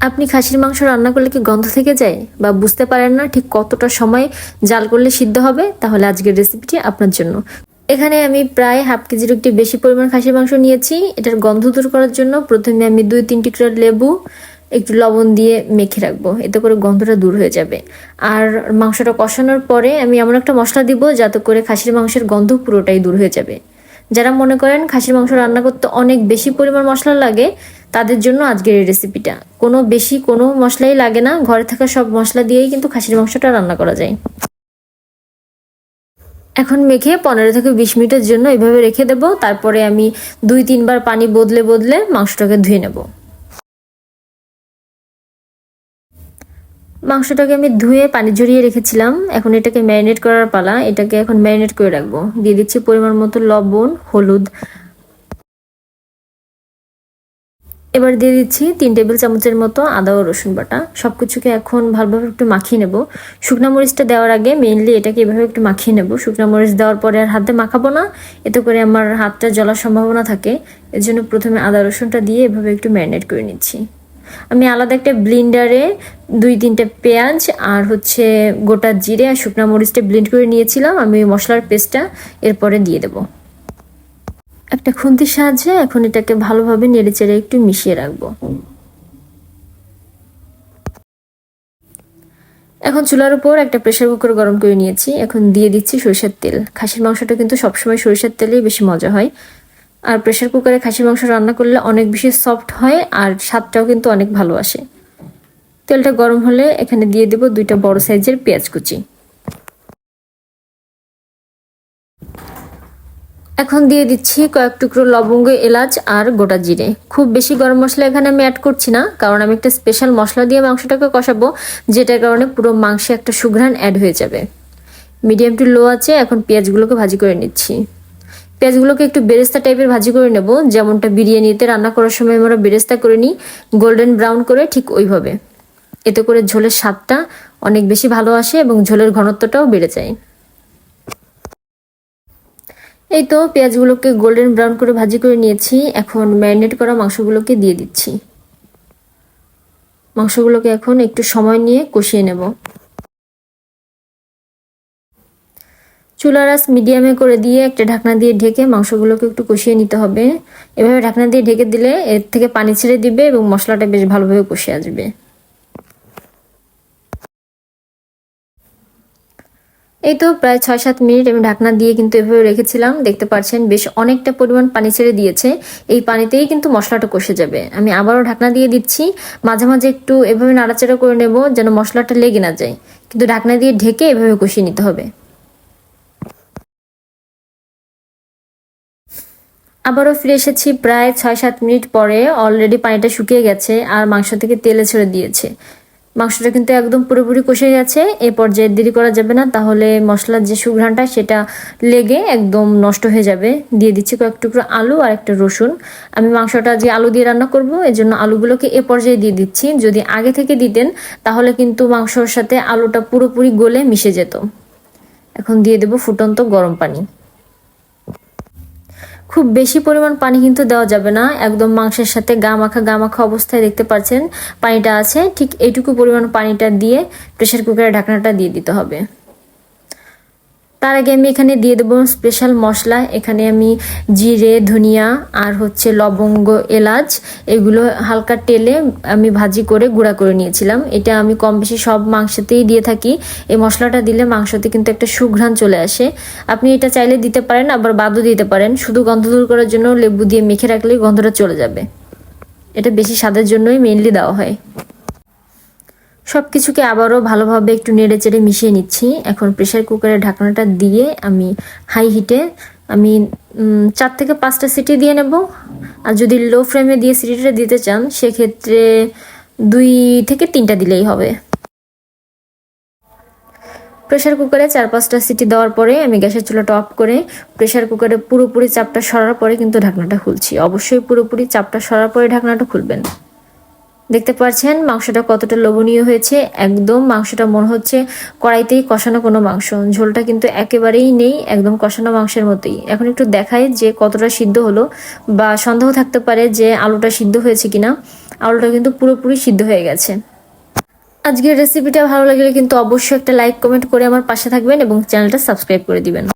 আপনি খাসির মাংস রান্না করলে কি গন্ধ থেকে যায়? বা বুঝতে পারেন না ঠিক কতটা সময় জাল করলে সিদ্ধ হবে? তাহলে আজকের রেসিপিটি আপনার জন্য। এখানে আমি প্রায় হাফ কেজির একটি বেশি পরিমাণ খাসির মাংস নিয়েছি। এটার গন্ধ দূর করার জন্য প্রথমে আমি দুই তিন টুকরা লেবু, একটু লবণ দিয়ে মেখে রাখব। এতে করে গন্ধটা দূর হয়ে যাবে। আর মাংসটা কষানোর পরে আমি এমন একটা মশলা দিব যাতে করে খাসির মাংসের গন্ধ পুরোটাই দূর হয়ে যাবে। যারা মনে করেন খাসির মাংস রান্না করতে অনেক বেশি পরিমাণ মশলা লাগে, তাদের জন্য আজকের এই রেসিপিটা কোনো বেশি কোনো মশলাই লাগে না, ঘরে থাকা সব মশলা দিয়েই কিন্তু খাসির মাংসটা রান্না করা যায়। এখন মেখে পনেরো থেকে বিশ মিনিটের জন্য এভাবে রেখে দেব, তারপরে আমি দুই তিনবার পানি বদলে বদলে মাংসটাকে ধুয়ে নেব। মাংসটাকে আমি ধুয়ে পানি ঝরিয়ে রেখেছিলাম। এখন এটাকে ম্যারিনেট করার পালা। এটাকে এখন ম্যারিনেট করে রাখব। দিয়ে দিচ্ছি পরিমাণ মতো লবণ, হলুদ। এবার দিয়ে দিচ্ছি তিন টেবিল চামচের মতো আদা ও রসুন বাটা। সব কিছুকে এখন ভালোভাবে একটু মাখিয়ে নেব। শুকনা মরিচটা দেওয়ার আগে মেইনলি এটাকে এভাবে একটু মাখিয়ে নেব। শুকনা মরিচ দেওয়ার পরে আর হাতে মাখাবো না। এতে করে আমার হাতটা জ্বলার সম্ভাবনা থাকে। এর জন্য প্রথমে আদা রসুনটা দিয়ে এভাবে একটু ম্যারিনেট করে নিচ্ছি। আমি আলাদা একটা ব্লিন্ডারে দুই তিনটে পেঁয়াজ আর হচ্ছে গোটা জিরে আর শুকনা মরিচটা ব্লেন্ড করে নিয়েছিলাম। আমি মশলার পেস্টটা এরপরে দিয়ে দেবো। একটা খুন্তির সাহায্যে এখন এটাকে ভালোভাবে নেড়ে চেড়ে একটু মিশিয়ে রাখব। এখন চুলার উপর একটা প্রেশার কুকার গরম করে নিয়েছি। এখন দিয়ে দিচ্ছি সরিষার তেল। খাসির মাংসটা কিন্তু সবসময় সরিষার তেলেই বেশি মজা হয়। আর প্রেশার কুকারে খাসির মাংস রান্না করলে অনেক বেশি সফট হয় আর স্বাদটাও কিন্তু অনেক ভালো আসে। তেলটা গরম হলে এখানে দিয়ে দেবো দুইটা বড় সাইজের পেঁয়াজ কুচি। এখন দিয়ে দিচ্ছি কয়েক টুকরো লবঙ্গ, এলাচ আর গোটা জিরে। খুব বেশি গরম মশলা এখানে আমি অ্যাড করছি না, কারণ আমি একটা স্পেশাল মশলা দিয়ে মাংসটাকে কষাবো, যেটার কারণে পুরো মাংসে একটা সুঘ্রাণ অ্যাড হয়ে যাবে। মিডিয়াম টু লো আছে এখন পেঁয়াজগুলোকে ভাজি করে নিচ্ছি। পেঁয়াজগুলোকে একটু বেরেস্তা টাইপের ভাজি করে নেব। যেমনটা বিরিয়ানিতে রান্না করার সময় আমরা বেরেস্তা করে নিই গোল্ডেন ব্রাউন করে ঠিক ওইভাবে। এতে করে ঝোলের স্বাদটা অনেক বেশি ভালো আসে এবং ঝোলের ঘনত্বটাও বেড়ে যায়। এই তো পেঁয়াজগুলোকে গোল্ডেন ব্রাউন করে ভাজি করে নিয়েছি। এখন ম্যারিনেট করা মাংসগুলোকে দিয়ে দিচ্ছি। মাংসগুলোকে এখন একটু সময় নিয়ে কষিয়ে নেব। চুলার আস মিডিয়ামে করে দিয়ে একটা ঢাকনা দিয়ে ঢেকে মাংসগুলোকে একটু কষিয়ে নিতে হবে। এভাবে ঢাকনা দিয়ে ঢেকে দিলে এর থেকে পানি ছেড়ে দিবে এবং মশলাটা বেশ ভালোভাবে কষে আসবে। এই তো প্রায় ছয় সাত মিনিট আমি ঢাকনা দিয়ে কিন্তু এভাবে রেখেছিলাম। দেখতে পাচ্ছেন বেশ অনেকটা পরিমাণ পানি ছেড়ে দিয়েছে। এই পানিতেই কিন্তু মশলাটা কষে যাবে। আমি আবারও ঢাকনা দিয়ে দিচ্ছি। মাঝে মাঝে একটু এভাবে নাড়াচাড়া করে নেব যেন মশলাটা লেগে না যায়। কিন্তু ঢাকনা দিয়ে ঢেকে এভাবে কষিয়ে নিতে হবে। আবারও ফিরে এসেছি প্রায় ছয় সাত মিনিট পরে। অলরেডি পানিটা শুকিয়ে গেছে আর মাংস থেকে তেলে ছেড়ে দিয়েছে। মাংসটা কিন্তু একদম পুরোপুরি কষে গেছে। এ পর্যায়ে দেরি করা যাবে না। তাহলে মশলার যে সুঘ্রাণটা, সেটা লেগে একদম নষ্ট হয়ে যাবে। দিয়ে দিচ্ছি কয়েক টুকরো আলু আর একটা রসুন। আমি মাংসটা যে আলু দিয়ে রান্না করব। এই জন্য আলুগুলোকে এ পর্যায়ে দিয়ে দিচ্ছি। যদি আগে থেকে দিতেন, তাহলে কিন্তু মাংসর সাথে আলুটা পুরোপুরি গলে মিশে যেত। এখন দিয়ে দেব ফুটন্ত গরম পানি। খুব বেশি পরিমাণ পানি কিন্তু দেওয়া যাবে না। একদম মাংসের সাথে গা মাখা গা মাখা অবস্থায় দেখতে পাচ্ছেন, পানিটা আছে। ঠিক এইটুকু পরিমাণ পানিটা দিয়ে প্রেশার কুকারে ঢাকনাটা দিয়ে দিতে হবে। তার আগে আমি এখানে দিয়ে দেবো স্পেশাল মশলা। এখানে আমি জিরে, ধনিয়া আর হচ্ছে লবঙ্গ, এলাচ, এগুলো হালকা তেলে আমি ভাজি করে গুঁড়া করে নিয়েছিলাম। এটা আমি কম বেশি সব মাংসতেই দিয়ে থাকি। এই মশলাটা দিলে মাংসতে কিন্তু একটা সুঘ্রাণ চলে আসে। আপনি এটা চাইলে দিতে পারেন, আবার বাদও দিতে পারেন। শুধু গন্ধ দূর করার জন্য লেবু দিয়ে মেখে রাখলে গন্ধটা চলে যাবে। এটা বেশি স্বাদের জন্যই মেনলি দেওয়া হয়। সব কিছুকে আবারও ভালোভাবে একটু নেড়ে চেড়ে মিশিয়ে নিচ্ছি। এখন প্রেশার কুকারের ঢাকনাটা দিয়ে আমি হাই হিটে আমি চার থেকে পাঁচটা সিটি দিয়ে নেব। আর যদি লো ফ্লেমে দিয়ে সিটিটা দিতে চান, সেক্ষেত্রে দুই থেকে তিনটা দিলেই হবে। প্রেশার কুকারে চার পাঁচটা সিটি দেওয়ার পরে আমি গ্যাসের চুলাটা অফ করে প্রেশার কুকারে পুরোপুরি চাপটা সরার পরে কিন্তু ঢাকনাটা খুলছি। অবশ্যই পুরোপুরি চাপটা সরার পরে ঢাকনাটা খুলবেন। দেখতে পাচ্ছেন, মাংসটা কতটা লোভনীয় হয়েছে। একদম মাংসটা মনে হচ্ছে কড়াইতেই কষানো কোনো মাংস। ঝোলটা কিন্তু একেবারেই নেই, একদম কষানো মাংসের মতোই। এখন একটু দেখায় যে কতটা সিদ্ধ হলো বা সন্দেহ থাকতে পারে যে আলুটা সিদ্ধ হয়েছে কিনা। আলুটা কিন্তু পুরোপুরি সিদ্ধ হয়ে গেছে। আজকের রেসিপিটা ভালো লাগলে কিন্তু অবশ্যই একটা লাইক কমেন্ট করে আমার পাশে থাকবেন এবং চ্যানেলটা সাবস্ক্রাইব করে দিবেন।